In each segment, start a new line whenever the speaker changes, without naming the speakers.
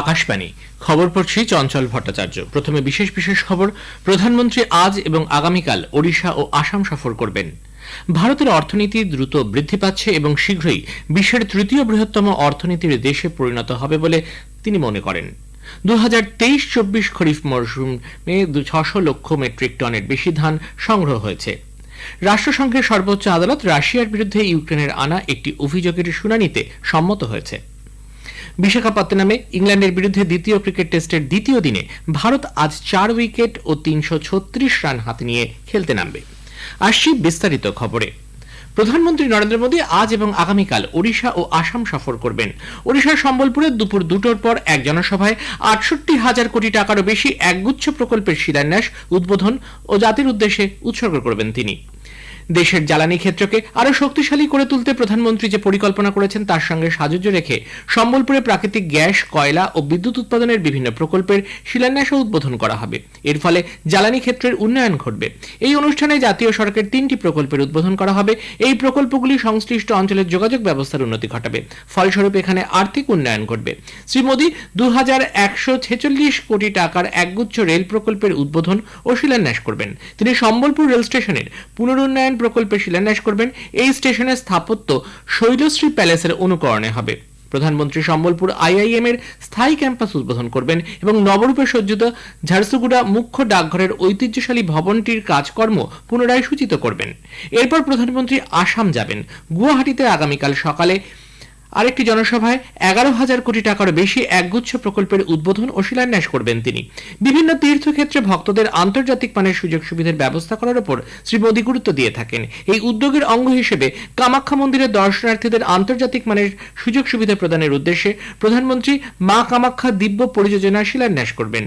আকাশবাণী। খবর পড়ছি চঞ্চল ভট্টাচার্য। প্রথমে বিশেষ বিশেষ খবর, প্রধানমন্ত্রী আজ এবং আগামীকাল ওড়িশা ও আসাম সফর করবেন। ভারতের অর্থনীতি দ্রুত বৃদ্ধি পাচ্ছে এবং শীঘ্রই বিশ্বের তৃতীয় বৃহত্তম অর্থনীতির দেশে পরিণত হবে বলে তিনি মনে করেন। দু হাজার তেইশ চব্বিশ খরিফ মরশুমে ছশো লক্ষ মেট্রিক টনের বেশি ধান সংগ্রহ হয়েছে। রাষ্ট্রসংঘের সর্বোচ্চ আদালত রাশিয়ার বিরুদ্ধে ইউক্রেনের আনা একটি অভিযোগের শুনানিতে সম্মত হয়েছে। বিশাখাপত্তনমে ইংল্যান্ডের বিরুদ্ধে দ্বিতীয় ক্রিকেট টেস্টের দ্বিতীয় দিনে ভারত আজ চার উইকেট ও তিনশো ছত্রিশ রান হাতে নিয়ে খেলতে নামবে। আসছি বিস্তারিত খবরে। প্রধানমন্ত্রী নরেন্দ্র মোদী আজ এবং আগামীকাল ওড়িশা ও আসাম সফর করবেন। ওড়িশার সম্বলপুরে দুপুর দুটোর পর এক জনসভায় আটষট্টি হাজার কোটি টাকারও বেশি একগুচ্ছ প্রকল্পের শিলান্যাস, উদ্বোধন ও জাতির উদ্দেশ্যে উৎসর্গ করবেন তিনি। দেশের জ্বালানি ক্ষেত্রকে আরও শক্তিশালী করে তুলতে প্রধানমন্ত্রী যে পরিকল্পনা করেছেন তার সঙ্গে সাজুজ্য রেখে সম্বলপুরে প্রাকৃতিক গ্যাস, কয়লা ও বিদ্যুৎ উৎপাদনের বিভিন্ন প্রকল্পের শিলান্যাস ও উদ্বোধন করা হবে। এর ফলে জ্বালানি ক্ষেত্রের উন্নয়ন ঘটবে। এই অনুষ্ঠানে জাতীয় সড়কের তিনটি প্রকল্পের উদ্বোধন করা হবে। এই প্রকল্পগুলি সংশ্লিষ্ট অঞ্চলের যোগাযোগ ব্যবস্থার উন্নতি ঘটাবে। ফলস্বরূপ এখানে আর্থিক উন্নয়ন ঘটবে। শ্রী মোদী দু হাজার একশো ছেচল্লিশ কোটি টাকার একগুচ্ছ রেল প্রকল্পের উদ্বোধন ও শিলান্যাস করবেন। তিনি সম্বলপুর রেল স্টেশনের পুনরুন্নয়ন প্রকল্পে শিলান্যাস করবেন। এই স্টেশনের স্থাপত্য শৈলশ্রী প্যালেসের অনুকরণে হবে। প্রধানমন্ত্রী সম্বলপুর আইআইএম এর স্থায়ী ক্যাম্পাস উদ্বোধন করবেন এবং নবরূপে সজ্জিত ঝারসুগুড়া মুখ্য ডাকঘরের ঐতিহ্যশালী ভবনটির কাজকর্ম পুনরায় সূচিত করবেন। এরপর প্রধানমন্ত্রী আসাম যাবেন। গুয়াহাটিতে আগামীকাল সকালে আরেকটি জনসভায় এগারো হাজার কোটি টাকার বেশি একগুচ্ছ প্রকল্পের উদ্বোধন ও শিলান্যাস করবেন তিনি। বিভিন্ন তীর্থক্ষেত্রে ভক্তদের আন্তর্জাতিক মানের সুযোগ সুবিধার ব্যবস্থা করার উপর শ্রী মোদী গুরুত্ব দিয়ে থাকেন। এই উদ্যোগের অঙ্গ হিসেবে কামাখ্যা মন্দিরের দর্শনার্থীদের আন্তর্জাতিক মানের সুযোগ সুবিধা প্রদানের উদ্দেশ্যে প্রধানমন্ত্রী মা কামাখ্যা দিব্য পরিযোজনার শিলান্যাস করবেন।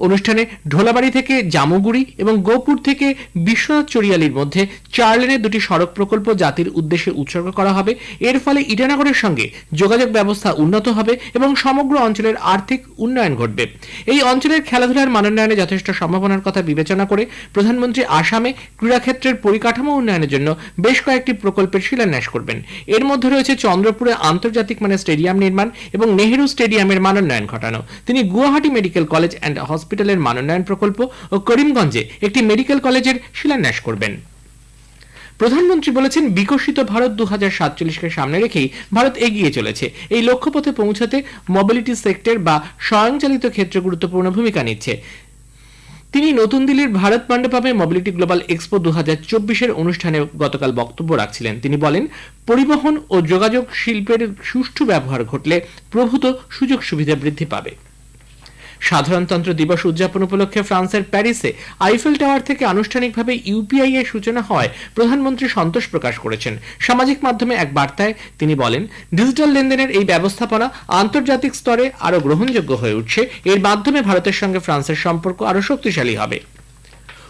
অনুষ্ঠানে ঢোলাবাড়ি থেকে জামুগুড়ি এবং গোপুর থেকে বিশ্বনাথ চরিয়ালির মধ্যে চার লেনের দুটি সড়ক প্রকল্প জাতির উদ্দেশ্যে উৎসর্গ করা হবে। এর ফলে ইটানগরের সঙ্গে যোগাযোগ ব্যবস্থা উন্নত হবে এবং সমগ্র অঞ্চলের আর্থিক উন্নয়ন ঘটবে। এই অঞ্চলের খেলাধুলার মানোন্নয়নে যথেষ্ট সম্ভাবনার কথা বিবেচনা করে প্রধানমন্ত্রী আসামে ক্রীড়াক্ষেত্রের পরিকাঠামো উন্নয়নের জন্য বেশ কয়েকটি প্রকল্পের শিলান্যাস করবেন। এর মধ্যে রয়েছে চন্দ্রপুরে আন্তর্জাতিক মানের স্টেডিয়াম নির্মাণ এবং নেহেরু স্টেডিয়ামের মানোন্নয়ন ঘটানো। তিনি গুয়াহাটি মেডিকেল কলেজ অ্যান্ড হসপিটালের মানোন্নয়ন প্রকল্প ও করিমগঞ্জে একটি মেডিকেল কলেজের শিলান্যাস করবেন। প্রধানমন্ত্রী বলেছেন, বিকশিত ভারত দু হাজার সাতচল্লিশকে সামনে রেখেই ভারত এগিয়ে চলেছে। এই লক্ষ্যপথে পৌঁছাতে মোবিলিটি সেক্টর বা স্বয়ংচালিত ক্ষেত্র গুরুত্বপূর্ণ ভূমিকা নিচ্ছে। তিনি নতুন দিল্লির ভারত মণ্ডপমে মোবিলিটি গ্লোবাল এক্সপো দু হাজার চব্বিশের অনুষ্ঠানে গতকাল বক্তব্য রাখছিলেন। তিনি বলেন, পরিবহন ও যোগাযোগ শিল্পের সুষ্ঠু ব্যবহার ঘটলে প্রভূত সুযোগ সুবিধা বৃদ্ধি পাবে। সাধারণতন্ত্র দিবস উদযাপন উপলক্ষে ফ্রান্সের প্যারিসে আইফেল টাওয়ার থেকে আনুষ্ঠানিকভাবে ইউপিআই এর সূচনা হয় প্রধানমন্ত্রী সন্তোষ প্রকাশ করেছেন। সামাজিক মাধ্যমে এক বার্তায় তিনি বলেন, ডিজিটাল লেনদেনের এই ব্যবস্থাপনা আন্তর্জাতিক স্তরে আরও গ্রহণযোগ্য হয়ে উঠছে। এর মাধ্যমে ভারতের সঙ্গে ফ্রান্সের সম্পর্ক আরও শক্তিশালী হবে।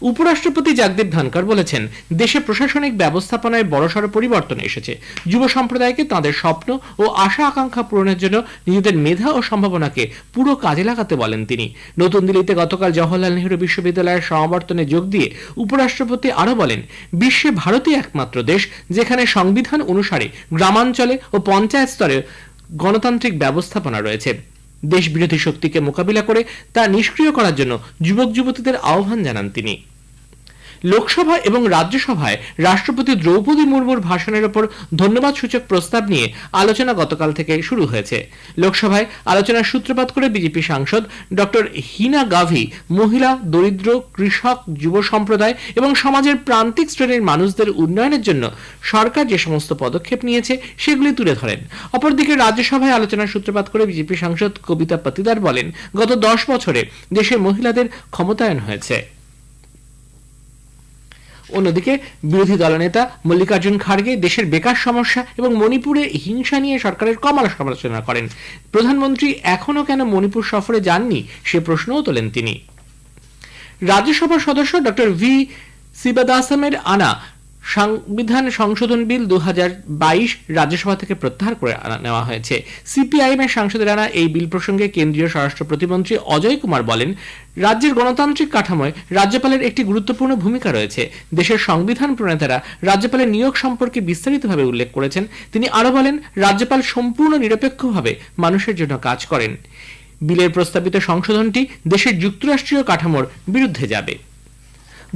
উপরাষ্ট্রপতি জাগদীপ ধনকর বলেছেন, দেশে প্রশাসনিক ব্যবস্থাপনায় বড়সড় পরিবর্তন এসেছে। যুব সম্প্রদায়কে তাদের স্বপ্ন ও আশা আকাঙ্ক্ষা পূরণের জন্য নিজেদের মেধা ও সম্ভাবনাকে পুরো কাজে লাগাতে বলেন তিনি। নতুন দিল্লিতে গতকাল জওহরলাল নেহরু বিশ্ববিদ্যালয়ের সমাবর্তনে যোগ দিয়ে উপরাষ্ট্রপতি আরও বলেন, বিশ্বে ভারতই একমাত্র দেশ যেখানে সংবিধান অনুসারে গ্রামাঞ্চলে ও পঞ্চায়েত স্তরে গণতান্ত্রিক ব্যবস্থাপনা রয়েছে। দেশ বিরোধী শক্তিকে মোকাবিলা করে তা নিষ্ক্রিয় করার জন্য যুবক যুবতীদের আহ্বান জানান তিনি। লোকসভা এবং রাজ্যসভায় রাষ্ট্রপতি দ্রৌপদী মুর্মুর ভাষণের ওপর ধন্যবাদ সূচক প্রস্তাব নিয়ে আলোচনা গতকাল থেকে শুরু হয়েছে। লোকসভায় আলোচনার সূত্রপাত করে বিজেপি সাংসদ ডক্টর হিনা গাভি মহিলা, দরিদ্র, কৃষক, যুব সম্প্রদায় এবং সমাজের প্রান্তিক শ্রেণির মানুষদের উন্নয়নের জন্য সরকার যে সমস্ত পদক্ষেপ নিয়েছে সেগুলি তুলে ধরেন। অপরদিকে রাজ্যসভায় আলোচনার সূত্রপাত করে বিজেপি সাংসদ কবিতা পাতিদার বলেন, গত দশ বছরে দেশে মহিলাদের ক্ষমতায়ন হয়েছে। অন্যদিকে বিরোধী দলনেতা মল্লিকার্জুন খাড়গে দেশের বেকার সমস্যা এবং মণিপুরে হিংসা নিয়ে সরকারের কমাল সমালোচনা করেন। প্রধানমন্ত্রী এখনও কেন মণিপুর সফরে যাননি সে প্রশ্নও তোলেন তিনি। রাজ্যসভার সদস্য ডক্টর ভি সিবাদাসামের আনা সংবিধান সংশোধন বিল দু হাজার বাইশ রাজ্যসভা থেকে প্রত্যাহার করে নেওয়া হয়েছে। সিপিআইএম এর সাংসদের আনা এই বিল প্রসঙ্গে কেন্দ্রীয় স্বরাষ্ট্র প্রতিমন্ত্রী অজয় কুমার বলেন, রাজ্যের গণতান্ত্রিক কাঠামোয় রাজ্যপালের একটি গুরুত্বপূর্ণ ভূমিকা রয়েছে। দেশের সংবিধান প্রণেতারা রাজ্যপালের নিয়োগ সম্পর্কে বিস্তারিতভাবে উল্লেখ করেছেন। তিনি আরও বলেন, রাজ্যপাল সম্পূর্ণ নিরপেক্ষভাবে মানুষের জন্য কাজ করেন। বিলের প্রস্তাবিত সংশোধনটি দেশের যুক্তরাষ্ট্রীয় কাঠামোর বিরুদ্ধে যাবে।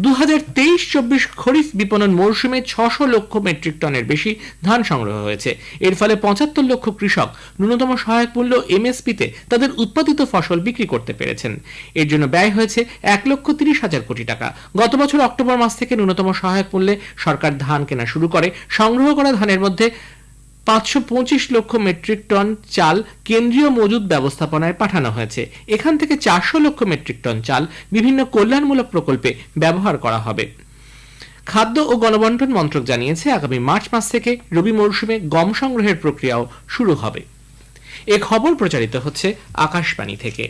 দু হাজার তেইশ চব্বিশ খরিফ বিপণন মৌসুমে ছশো লক্ষ মেট্রিক টনের বেশি ধান সংগ্রহ হয়েছে। এর ফলে পঁচাত্তর লক্ষ কৃষক ন্যূনতম সহায়ক মূল্য এমএসপিতে তাদের উৎপাদিত ফসল বিক্রি করতে পেরেছেন। এর জন্য ব্যয় হয়েছে এক লক্ষ তিরিশ হাজার কোটি টাকা। গত বছর অক্টোবর মাস থেকে ন্যূনতম সহায়ক মূল্যে সরকার ধান কেনা শুরু করে। সংগ্রহ করা ধানের মধ্যে পাঁচশো পঁচিশ লক্ষ মেট্রিক টন চাল কেন্দ্রীয় মজুদ ব্যবস্থাপনায় পাঠানো হয়েছে। এখান থেকে চারশো লক্ষ মেট্রিক টন চাল বিভিন্ন কল্যাণমূলক প্রকল্পে ব্যবহার করা হবে। খাদ্য ও গণবন্টন মন্ত্রক জানিয়েছে, আগামী মার্চ মাস থেকে রবি মরশুমে গম সংগ্রহের প্রক্রিয়াও শুরু হবে। এ খবর প্রচারিত হচ্ছে আকাশবাণী থেকে।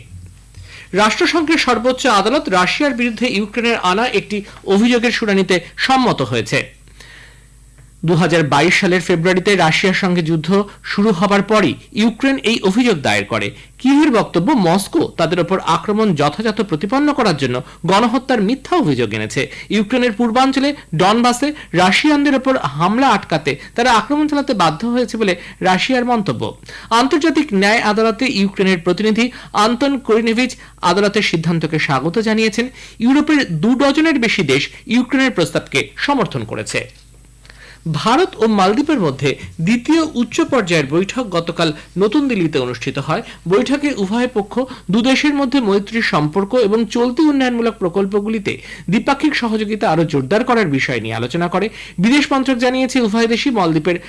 রাষ্ট্রসংঘের সর্বোচ্চ আদালত রাশিয়ার বিরুদ্ধে ইউক্রেনের আনা একটি অভিযোগের শুনানিতে সম্মত হয়েছে। দু হাজার বাইশ সালের ফেব্রুয়ারিতে রাশিয়ার সঙ্গে যুদ্ধ শুরু হবার পরই ইউক্রেন এই অভিযোগ দায়ের করে। কিয়েভের বক্তব্য, মস্কো তাদের ওপর আক্রমণ যথাযথ প্রতিপন্ন করার জন্য গণহত্যার মিথ্যা অভিযোগ এনেছে। ইউক্রেনের পূর্বাঞ্চলে ডনবাসে রাশিয়ানদের ওপর হামলা আটকাতে তারা আক্রমণ চালাতে বাধ্য হয়েছে বলে রাশিয়ার মন্তব্য। আন্তর্জাতিক ন্যায় আদালতে ইউক্রেনের প্রতিনিধি আন্তন করিনেভিচ আদালতের সিদ্ধান্তকে স্বাগত জানিয়েছেন। ইউরোপের দু ডজনের বেশি দেশ ইউক্রেনের প্রস্তাবকে সমর্থন করেছে। ভারত ও মালদ্বীপের মধ্যে দ্বিতীয় উচ্চ পর্যায়ের বৈঠক গতকাল নতুন দিল্লিতে অনুষ্ঠিত হয়। বৈঠকে উভয় পক্ষ দুদেশের মধ্যে মৈত্রীর সম্পর্ক এবং চলতি উন্নয়নমূলক প্রকল্পগুলিতে দ্বিপাক্ষিক সহযোগিতা আরও জোরদার করার বিষয় নিয়ে আলোচনা করে। বিদেশ মন্ত্রক জানিয়েছে, উভয় দেশই মালদ্বীপের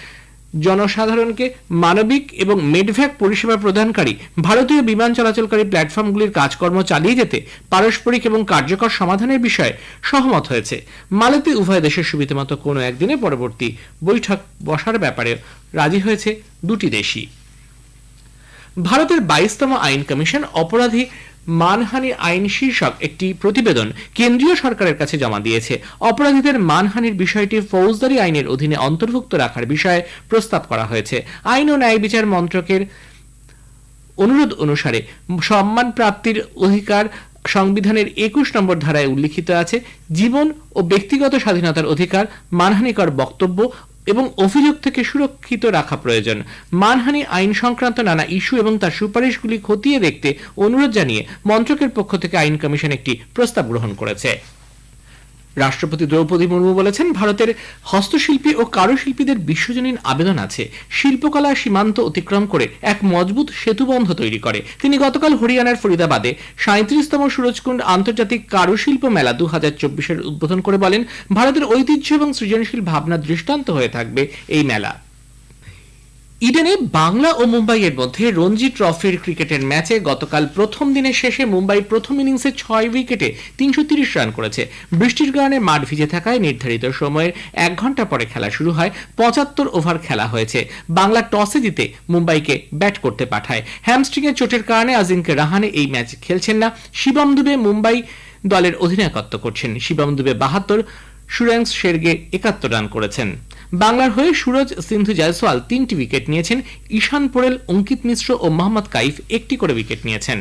জনসাধারণকে মানবিক এবং মেডভ্যাক পরিষেবা প্রদানকারী ভারতীয় বিমান চলাচলকারী প্ল্যাটফর্মগুলির কাজকর্ম চালিয়ে যেতে পারস্পরিক এবং কার্যকর সমাধানের বিষয়ে সহমত হয়েছে। মালেতে উভয় দেশের সুবিধামতো কোনো একদিনে পরবর্তী বৈঠক বসার ব্যাপারে রাজি হয়েছে দুটি দেশই। ভারতের বাইশতম আইন কমিশন অপরাধী মানহানি আইন শীর্ষক একটি প্রতিবেদন কেন্দ্রীয় সরকারের কাছে জমা দিয়েছে। অপরাধীদের মানহানির বিষয়টি ফৌজদারি আইনের অধীনে অন্তর্ভুক্ত রাখার বিষয়ে প্রস্তাব করা হয়েছে। আইন ও ন্যায় বিচার মন্ত্রকের অনুরোধ অনুসারে সম্মান প্রাপ্তির অধিকার সংবিধানের একুশ নম্বর ধারায় উল্লিখিত আছে। জীবন ও ব্যক্তিগত স্বাধীনতার অধিকার, মানহানিকর বক্তব্য এবং অভিযোগ থেকে সুরক্ষিত রাখা প্রয়োজন। মানহানি আইন সংক্রান্ত নানা ইস্যু এবং তার সুপারিশগুলি খতিয়ে দেখতে অনুরোধ জানিয়ে মন্ত্রকের পক্ষ থেকে আইন কমিশন একটি প্রস্তাব গ্রহণ করেছে। রাষ্ট্রপতি দ্রৌপদী মুর্মু বলেছেন, ভারতের হস্তশিল্পী ও কারুশিল্পীদের বিশ্বজনীন আবেদন আছে। শিল্পকলা সীমান্ত অতিক্রম করে এক মজবুত সেতুবন্ধ তৈরি করে। তিনি গতকাল হরিয়ানার ফরিদাবাদে সাঁত্রিশতম সুরজকুণ্ড আন্তর্জাতিক কারুশিল্প মেলা দু হাজার চব্বিশের উদ্বোধন করে বলেন, ভারতের ঐতিহ্য এবং সৃজনশীল ভাবনা দৃষ্টান্ত হয়ে থাকবে এই মেলা। ইডেনে বাংলা ও মুম্বাইয়ের মধ্যে রঞ্জি ট্রফির ক্রিকেটের ম্যাচে গতকাল প্রথম দিনের শেষে মুম্বাই প্রথম ইনিংসে ছয় উইকেটে তিনশো তিরিশ রান করেছে। বৃষ্টির কারণে মাঠ ভিজে থাকায় নির্ধারিত সময়ের এক ঘণ্টা পরে খেলা শুরু হয়। পঁচাত্তর ওভার খেলা হয়েছে। বাংলা টসে জিতে মুম্বাইকে ব্যাট করতে পাঠায়। হ্যামস্ট্রিংয়ের চোটের কারণে আজিঙ্কে রাহানে এই ম্যাচ খেলছেন না। শিবম দুবে মুম্বাই দলের অধিনায়কত্ব করছেন। শিবম দুবে বাহাত্তর সুরেন্স শেরগে একাত্তর রান করেছেন। বাংলার হয়ে সুরজ সিন্ধু জয়সওয়াল তিনটি উইকেট নিয়েছেন। ঈশান পোরেল, অঙ্কিত মিশ্র ও মোহাম্মদ কাইফ একটি করে উইকেট নিয়েছেন।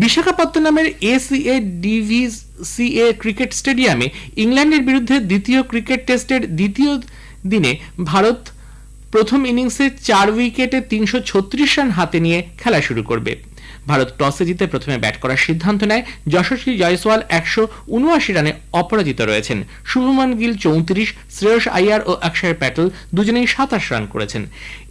বিশাখাপত্তনমের এসিএ ডিভিসিএ ক্রিকেট স্টেডিয়ামে ইংল্যান্ডের বিরুদ্ধে দ্বিতীয় ক্রিকেট টেস্টের দ্বিতীয় দিনে ভারত প্রথম ইনিংসে চার উইকেটে তিনশো ছত্রিশ রান হাতে নিয়ে খেলা শুরু করবে। ভারত টসে জিতে প্রথমে ব্যাট করার সিদ্ধান্ত নেয় যশস্বী জয়সওয়াল একশো উনআশি রানে অপরাজিত রয়েছেন। শুভমান গিল চৌত্রিশ, শ্রেয়স আইয়ার ও অক্ষয় প্যাটেল দুজনেই সাতাশ রান করেছেন।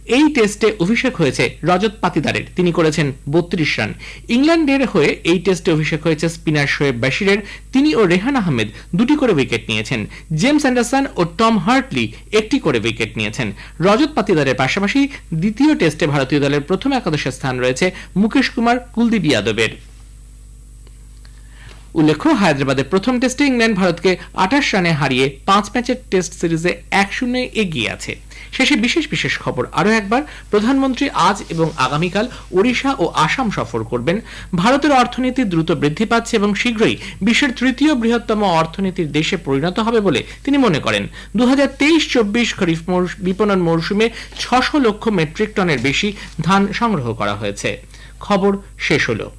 এই টেস্টে অভিষেক হয়েছে রজত পাতিদারের। তিনি করেছেন বত্রিশ রান। ইংল্যান্ডের হয়ে এই টেস্টে অভিষেক হয়েছে স্পিনার শোয়েব বাশিরের। তিনি ও রেহান আহমেদ দুটি করে উইকেট নিয়েছেন। জেমস অ্যান্ডারসন ও টম হার্টলি একটি করে উইকেট নিয়েছেন। রজত পাতিদারের পাশাপাশি দ্বিতীয় টেস্টে ভারতীয় দলের প্রথম একাদশের স্থান রয়েছে মুকেশ কুমার কুলদীপ যাদবের। উল্লেখ্য হায়দ্রাবাদের প্রথম টেস্টে ইংল্যান্ড ভারতকে আঠাশ রানে হারিয়ে পাঁচ ম্যাচের টেস্ট সিরিজে এক শূন্য এগিয়ে আছে। শেষে বিশেষ বিশেষ খবর আরও একবার, প্রধানমন্ত্রী আজ এবং আগামীকাল ওড়িশা ও আসাম সফর করবেন। ভারতের অর্থনীতি দ্রুত বৃদ্ধি পাচ্ছে এবং শীঘ্রই বিশ্বের তৃতীয় বৃহত্তম অর্থনীতির দেশে পরিণত হবে বলে তিনি মনে করেন। দু হাজার তেইশ চব্বিশ খরিফ বিপণন মৌসুমে ছশো লক্ষ মেট্রিক টনের বেশি ধান সংগ্রহ করা হয়েছে। খবর শেষ হলো।